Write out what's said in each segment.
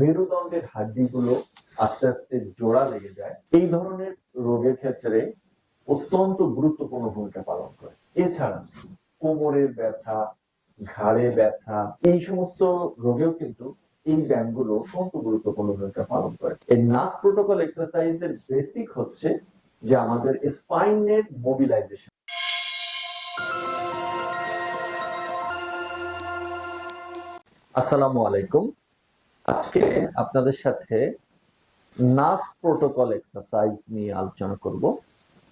মেরুদণ্ডের হাড্ডিগুলো আস্তে আস্তে জোড়া লেগে যায়। এই ধরনের রোগের ক্ষেত্রে অত্যন্ত গুরুত্বপূর্ণ ভূমিকা পালন করে। এছাড়া কোমরের ব্যথা, ঘাড়ে ব্যথা, এই সমস্ত রোগেও কিন্তু এই ব্যায়ামগুলো অত্যন্ত গুরুত্বপূর্ণ ভূমিকা পালন করে। এই নাস প্রোটোকল এক্সারসাইজের বেসিক হচ্ছে যে আমাদের স্পাইনের মোবিলাইজেশন। আসসালামু আলাইকুম। আজকে আপনাদের সাথে নাস প্রোটোকল এক্সারসাইজ নিয়ে আলোচনা করব।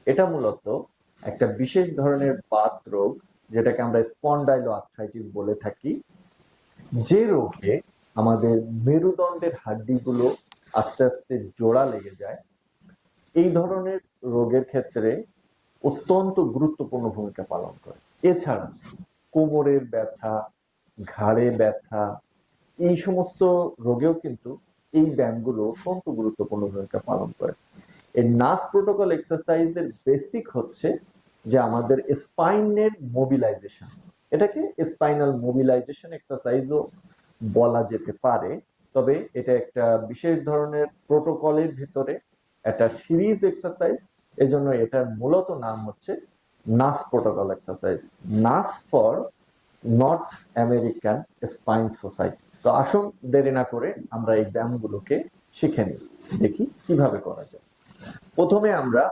এটা মূলত একটা বিশেষ ধরনের বাত রোগ, যেটাকে আমরা স্পন্ডাইলো আর্থ্রাইটিস বলে থাকি। যে রোগে আমাদের মেরুদণ্ডের হাড্ডিগুলো আস্তে আস্তে জোড়া লেগে যায়। এই ধরনের রোগের ক্ষেত্রে অত্যন্ত গুরুত্বপূর্ণ ভূমিকা পালন করে। এছাড়া কোমরের ব্যথা, ঘাড়ে ব্যথা এই সমস্ত রোগেও কিন্তু এই ব্যায়ামগুলো অত্যন্ত গুরুত্বপূর্ণ ভূমিকা পালন করে। এই নাস প্রোটোকল এক্সারসাইজের বেসিক হচ্ছে যে আমাদের স্পাইনের মোবিলাইজেশন। এটাকে স্পাইনাল মোবিলাইজেশন এক্সারসাইজও বলা যেতে পারে, তবে এটা একটা বিশেষ ধরনের প্রোটোকলের ভিতরে একটা সিরিজ এক্সারসাইজ, এজন্য এটার মূলত নাম হচ্ছে NASS protocol exercise. NASS for North American Spine Society. তো আসুন দেরি না করে আমরা এই ব্যায়ামগুলোকে শিখে নিই, দেখি কীভাবে করা যায়। প্রথমে আমরা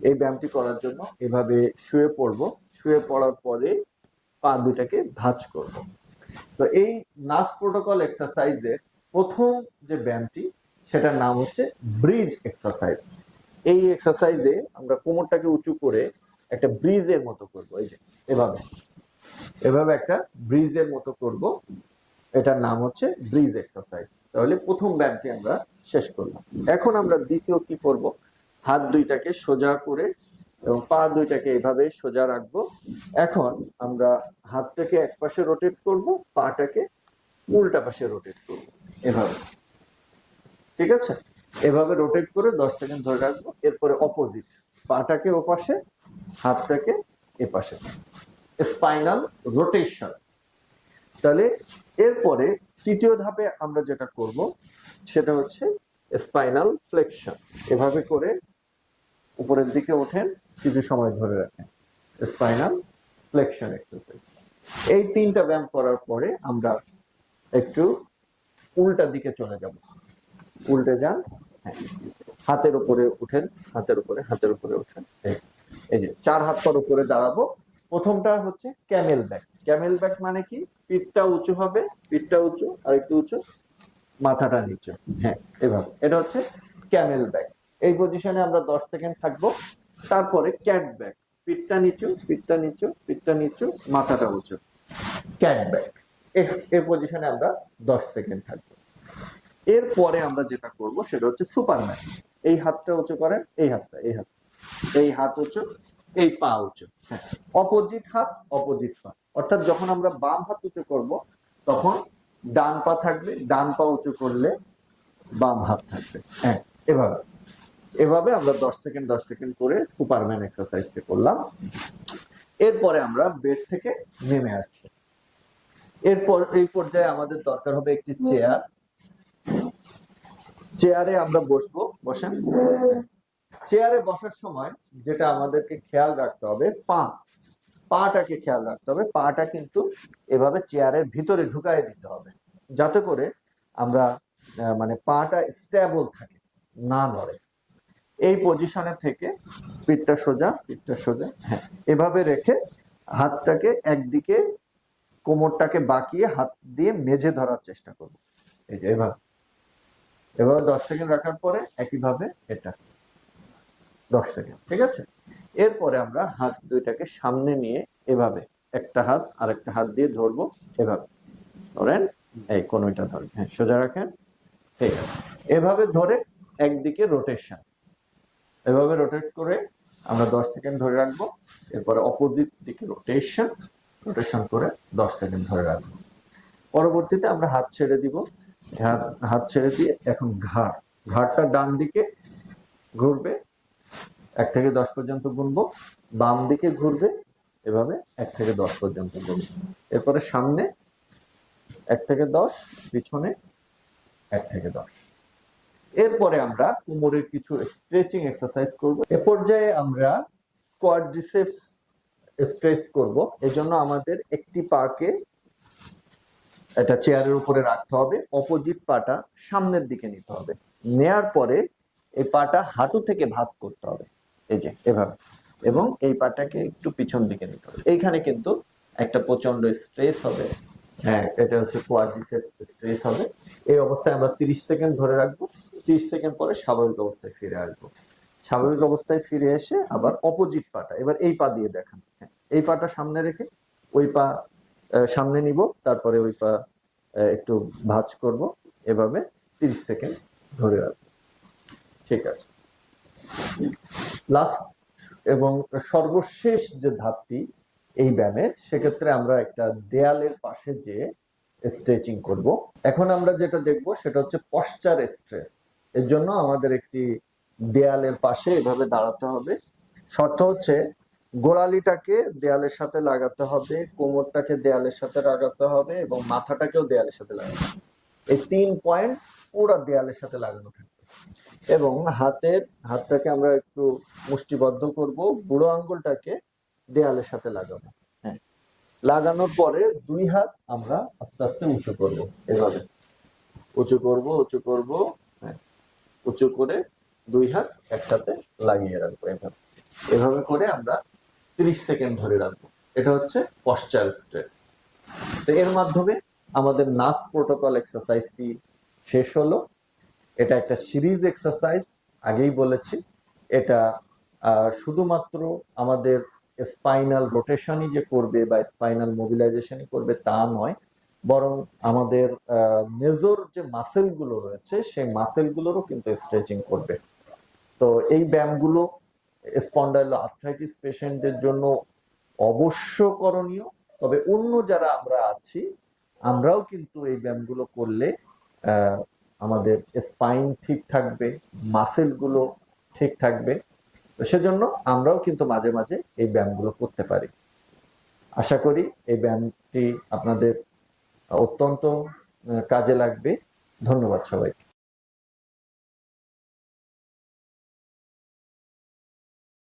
এই ব্যায়ামটি করার জন্য এভাবে শুয়ে পড়ব। শুয়ে পড়ার পরে পা দুটাকে ভাঁজ করব। তো এই নাস প্রোটোকল এক্সারসাইজের প্রথম যে ব্যায়ামটি, সেটার নাম হচ্ছে ব্রিজ এক্সারসাইজ। এই এক্সারসাইজে আমরা কোমরটাকে উঁচু করে একটা ব্রিজের মতো করব, এই যে, এভাবে। এভাবে একটা ব্রিজের মতো করব। এটার নাম হচ্ছে ব্রিজ এক্সারসাইজ তাহলে প্রথম ব্যায়ামটি আমরা শেষ করলাম। এখন আমরা দ্বিতীয় কি করব? হাত দুইটাকে সোজা করে এবং পা দুইটাকে এভাবে সোজা রাখব। এখন আমরা হাতটাকে এক পাশে রোটেট করব, পাটাকে উল্টা পাশে রোটেট করব। এভাবে। ঠিক আছে? এভাবে রোটেট করে দশ সেকেন্ড ধরে রাখব। এরপরে অপোজিট পাটাকে ও পাশে হাতটাকে এ পাশে স্পাইনাল রোটেশন তাহলে এরপরে তৃতীয় ধাপে আমরা যেটা করব, সেটা হচ্ছে স্পাইনাল ফ্লেকশন এভাবে করে উপরের দিকে ওঠেন, কিছু সময় ধরে রাখেন। স্পাইনাল ফ্লেকশন এক্সারসাইজ এই তিনটা ব্যায়াম করার পরে আমরা একটু উল্টা দিকে চলে যাব। উল্টে যান হ্যাঁ হাতের উপরে উঠেন, হাতের উপরে হাতের উপরে উঠেন। এই যে, চার হাত পর উপরে দাঁড়াবো। প্রথমটা হচ্ছে ক্যামেল ব্যাক ক্যামেল ব্যাক মানে কি? পিঠটা উঁচু হবে পিঠটা উঁচু আর একটু উঁচু, মাথাটা নিচু। হ্যাঁ এভাবে। এটা হচ্ছে ক্যামেল ব্যাক এই পজিশনে আমরা দশ সেকেন্ড থাকব। তারপরে ক্যাট ব্যাক পিঠটা নিচু পিঠটা নিচু পিঠটা নিচু, মাথাটা উঁচু। ক্যাট ব্যাক এই পজিশনে আমরা দশ সেকেন্ড থাকব। এরপরে আমরা যেটা করব সেটা হচ্ছে সুপারম্যান এই হাতটা উঁচু করেন, এই হাতটা, এই হাত। এই হাত উঁচু, এই পা উঁচু। অপোজিট হাত, অপোজিট পা। অর্থাৎ যখন আমরা বাম হাত উঁচু করব, তখন ডান পা থাকবে, ডান পা উঁচু করলে বাম হাত থাকবে। হ্যাঁ এভাবে। এভাবে আমরা দশ সেকেন্ড দশ সেকেন্ড করে সুপারম্যান এক্সারসাইজটা করলাম। এরপরে আমরা বেড থেকে নেমে আসছি। এরপর, এই পর্যায়ে আমাদের দরকার হবে একটি চেয়ার। চেয়ারে আমরা বসবো। বসেন। চেয়ারে বসার সময় যেটা আমাদেরকে খেয়াল রাখতে হবে, পা। পাটাকে খেয়াল রাখতে হবে, পাটা কিন্তু এভাবে চেয়ারের ভিতরে ঢুকাই দিতে হবে। যাতে করে আমরা মানে পাটা স্টেবল থাকে, না নড়ে। এই পজিশনে থেকে পিঠটা সোজা পিঠটা সোজা হ্যাঁ। এভাবে রেখে হাতটাকে একদিকে, কোমরটাকে বাঁকিয়ে হাত দিয়ে মেঝে ধরার চেষ্টা করব। এই যে এভাবে। এভাবে দশ সেকেন্ড রাখার পরে একইভাবে এটা। দশ সেকেন্ড, ঠিক আছে? এরপরে আমরা হাত দুইটাকে সামনে নিয়ে এভাবে, একটা হাত আর একটা হাত দিয়ে ধরবো এভাবে। ধরেন, এই কোনোটা ধরেন হ্যাঁ সোজা রাখেন ঠিক আছে এভাবে ধরে একদিকে রোটেশন এভাবে রোটেট করে আমরা দশ সেকেন্ড ধরে রাখব, এরপরে অপোজিট দিকে রোটেশন রোটেশন করে দশ সেকেন্ড ধরে রাখব। পরবর্তীতে আমরা হাত ছেড়ে দিব, হাত হাত ছেড়ে দিয়ে এখন ঘাড়, ঘাড়টা ডান দিকে ঘুরবে এক থেকে দশ পর্যন্ত গুনবো, বাম দিকে ঘুরবে, এভাবে এক থেকে দশ পর্যন্ত গুনবো। এরপরে সামনে এক থেকে দশ, পিছনে এক থেকে দশ। এরপরে আমরা কোমরের কিছু স্ট্রেচিং এক্সারসাইজ করব। এ পর্যায়ে আমরা কোয়াড্রিসেপস স্ট্রেচ করব। এজন্য আমাদের একটি পাকে এটা চেয়ারের উপরে রাখতে হবে, অপোজিট পাটা সামনের দিকে নিতে হবে। নেয়ার পরে এই পাটা হাঁটু থেকে ভাঁজ করতে হবে। এই যে এভাবে। এবং এই পাটাকে একটু পিছন দিকে নিতে হবে। এইখানে কিন্তু একটা প্রচণ্ড স্ট্রেস হবে। হ্যাঁ এটা হচ্ছে কোয়াড্রিসেপস স্ট্রেস হবে। এই অবস্থায় আমরা 30 সেকেন্ড ধরে রাখব। 30 সেকেন্ড পরে স্বাভাবিক অবস্থায় ফিরে আসব। স্বাভাবিক অবস্থায় ফিরে এসে আবার অপোজিট পাটা এবার এই পা দিয়ে দেখান। হ্যাঁ, এই পাটা সামনে রেখে ওই পা সামনে নিব তারপরে ওই পা একটু ভাঁজ করব। এভাবে 30 সেকেন্ড ধরে রাখব। ঠিক আছে। লাস্ট এবং সর্বশেষ যে ধাপটি এই ব্যায়ামের সেক্ষেত্রে আমরা একটা দেয়ালের পাশে যে স্ট্রেচিং করব। এখন আমরা যেটা দেখব সেটা হচ্ছে পশ্চার স্ট্রেস এর জন্য আমাদের একটি দেয়ালের পাশে এভাবে দাঁড়াতে হবে। শর্ত হচ্ছে গোড়ালিটাকে দেয়ালের সাথে লাগাতে হবে, কোমরটাকে দেয়ালের সাথে লাগাতে হবে এবং মাথাটাকেও দেয়ালের সাথে লাগাতে হবে। এই তিন পয়েন্ট পুরো দেয়ালের সাথে লাগানো থাকবে এবং হাতের, হাতটাকে আমরা একটু মুষ্টিবদ্ধ করব, বুড়ো আঙ্গুলটাকে দেয়ালের সাথে লাগাবো। হ্যাঁ। লাগানোর পরে দুই হাত আমরা আস্তে আস্তে উঁচু করব, এভাবে। উঁচু করব উঁচু করব হ্যাঁ। উঁচু করে দুই হাত একসাথে লাগিয়ে রাখব এভাবে। এভাবে করে আমরা 30 সেকেন্ড ধরে রাখব। এটা হচ্ছে পশ্চার স্ট্রেস তো এর মাধ্যমে আমাদের নাস প্রোটোকল এক্সারসাইজটি শেষ হলো। এটা একটা সিরিজ এক্সারসাইজ, আগেই বলেছি। এটা শুধুমাত্র আমাদের স্পাইনাল রোটেশনই যে করবে বা স্পাইনাল মোবিলাইজেশনই করবে তা নয়, বরং আমাদের মেজর যে মাসেলগুলো রয়েছে, সেই মাসেলগুলোরও কিন্তু স্ট্রেচিং করবে। তো এই ব্যায়ামগুলো স্পন্ডাইল আর্থ্রাইটিস পেশেন্টদের জন্য অবশ্য করণীয়, তবে অন্য যারা আমরা আছি, আমরাও কিন্তু এই ব্যায়ামগুলো করলে আমাদের স্পাইন ঠিক থাকবে মাসেলগুলো ঠিক থাকবে। তো সেজন্য আমরাও কিন্তু মাঝে মাঝে এই ব্যায়ামগুলো করতে পারি। আশা করি এই ব্যায়ামটি আপনাদের অত্যন্ত কাজে লাগবে। ধন্যবাদ সবাইকে।